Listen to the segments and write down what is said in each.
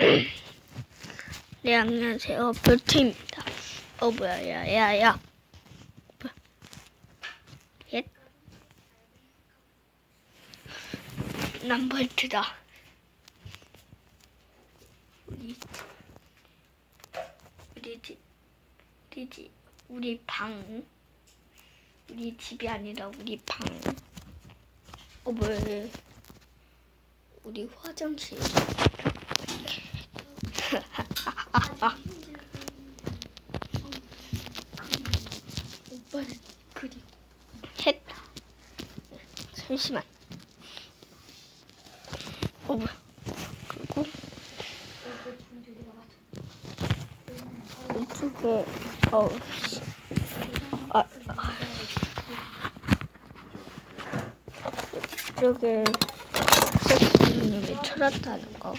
네, 안녕하세요. 뷰티입니다. 어, 뭐야, 야, 야, 야. 옛. 남벌트다. 우리, 우리 집, 우리 집, 우리 방. 우리 집이 아니라 우리 방. 어, 뭐야, 얘. 우리 화장실. 오빠는 그리고 했다. 잠시만. 어 뭐야? 그리고 이쪽에 어 씨. 아, 아. 이쪽에 선생님이 철았다는 거.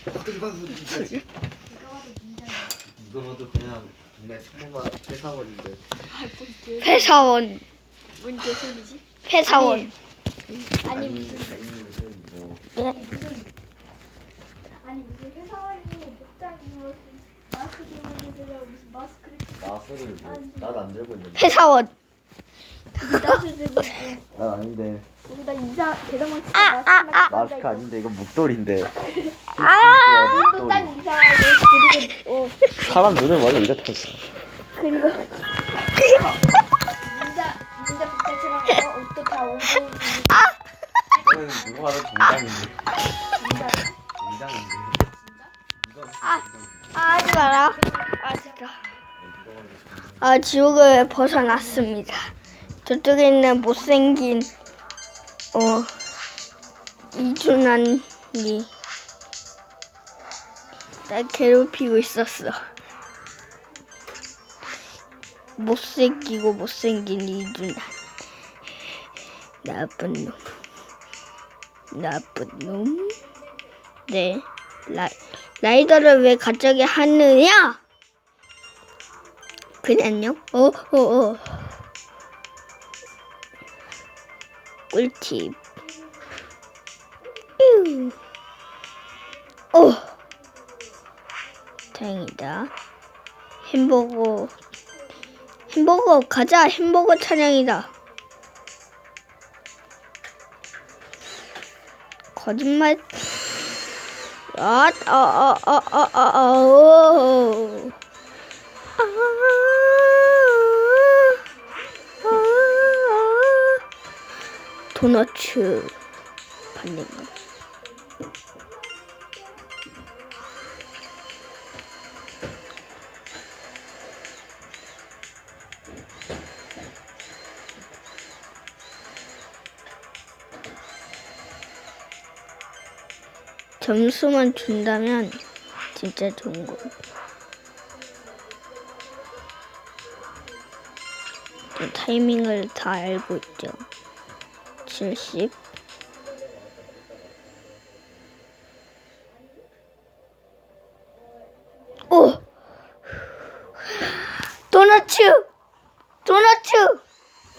이거 봐도 그냥 동네 상무만 회사원인데. 회사원, 뭔지 소리지? 회사원. 아니. 아니 무슨 아니 무슨 뭐. 예? 아니 무슨 회사원이고 목장이고 마스크 들고 있으려고 무슨 마스크를 마스를 뭐난안 들고 있는데. 회사원. 들고 있고 난 아닌데. 여기다 인사 대담한 아, 아, 아. 마스크 아닌데 이건 목도리인데 아! 또 딱 이상하게 그리고 어 사람 눈은 원래 이렇게 있어 그리고 ninja ninja 북대처럼 어, 옷도 다 오고 이거는 누구 봐도 정장인데 정장인데 아. 아, 하지 마라. 아, 진짜. 아, 지옥을 벗어났습니다. 저쪽에 있는 못생긴, 어, 이준환이 날 괴롭히고 있었어. 못생기고 못생긴 이준환. 나쁜 놈. 나쁜 놈. 네. 라, 라이더를 왜 갑자기 하느냐? 그냥요? 어, 어, 어. 꿀팁. 다행이다. 햄버거. 햄버거 가자. 햄버거 찬양이다. 거짓말. 아, 아, 아, 아, 아, 아, 아, 오. 아, 아, 도너츠 반대가 점수만 준다면 진짜 좋은 거. 저 타이밍을 다 알고 있죠. 70. 오! 도너츠! 도너츠!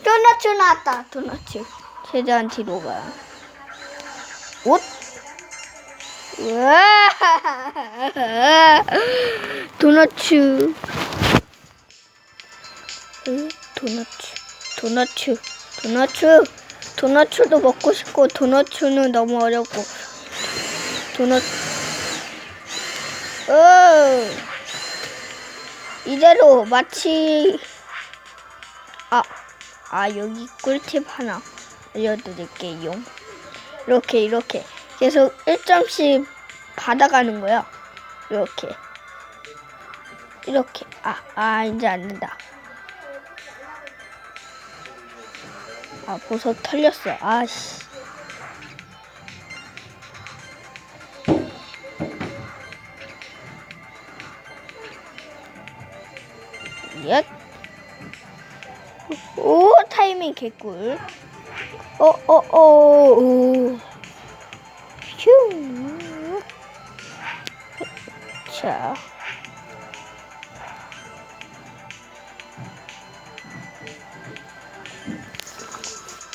도너츠 나왔다. 도너츠. 최대한 뒤로 가. 옷? 도너츠. 응? 도너츠. 도너츠. 도너츠. 도너츠도 먹고 싶고 도너츠는 너무 어렵고 도너츠. 어. 이대로 마치 아, 아 여기 꿀팁 하나 알려드릴게요. 이렇게 이렇게 계속 1점씩 받아가는 거야. 이렇게 이렇게 아, 아 이제 안 된다. 아 버섯 털렸어. 아씨. 얏. 오 타이밍 개꿀. 어 어 어 오. 자.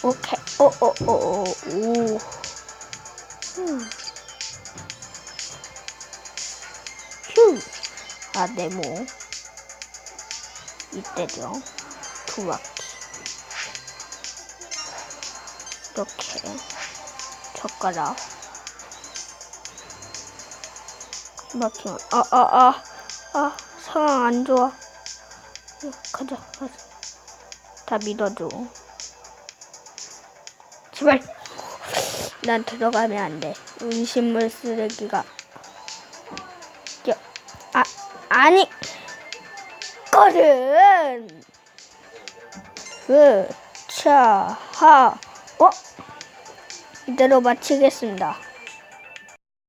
오케이. 어어어 오. 음. 후. 아, 네모. 이때죠. 두 바퀴. 이렇게. 젓가락. 한 바퀴만. 아, 아, 아. 아, 상황 안 좋아. 야, 가자, 가자. 다 믿어줘. 제발. 난 들어가면 안 돼. 음식물 쓰레기가. 야, 아, 아니. 거른. 그, 차, 하, 어? 이대로 마치겠습니다.